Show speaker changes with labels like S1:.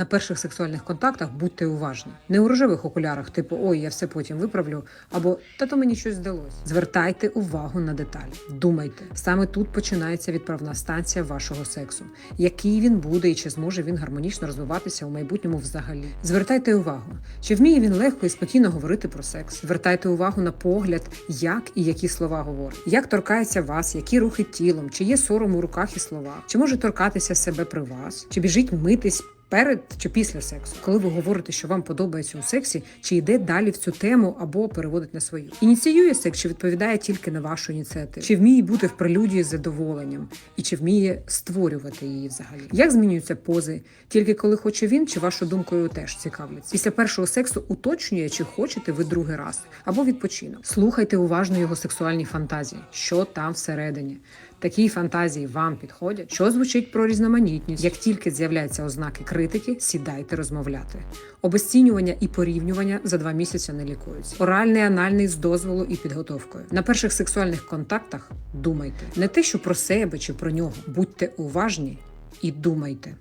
S1: На перших сексуальних контактах будьте уважні. Не у рожевих окулярах, типу ой, я все потім виправлю, або та то мені щось здалось. Звертайте увагу на деталі. Думайте, саме тут починається відправна станція вашого сексу. Який він буде і чи зможе він гармонічно розвиватися у майбутньому взагалі. Звертайте увагу, чи вміє він легко і спокійно говорити про секс. Звертайте увагу на погляд, як і які слова говорить, як торкається вас, які рухи тілом, чи є сором у руках і словах, чи може торкатися себе при вас, чи біжить митись. Перед чи після сексу, коли ви говорите, що вам подобається у сексі, чи йде далі в цю тему або переводить на свою, ініціює секс, чи відповідає тільки на вашу ініціативу, чи вміє бути в прелюдії з задоволенням, і чи вміє створювати її взагалі? Як змінюються пози? Тільки коли хоче він, чи вашою думкою теж цікавляться? Після першого сексу уточнює, чи хочете ви другий раз або відпочинок. Слухайте уважно його сексуальні фантазії, що там всередині. Такі фантазії вам підходять, що звучить про різноманітність. Як тільки з'являються ознаки критики, сідайте розмовляти. Обесцінювання і порівнювання за два місяці не лікуються. Оральний, анальний з дозволу і підготовкою. На перших сексуальних контактах думайте не те, що про себе чи про нього. Будьте уважні і думайте.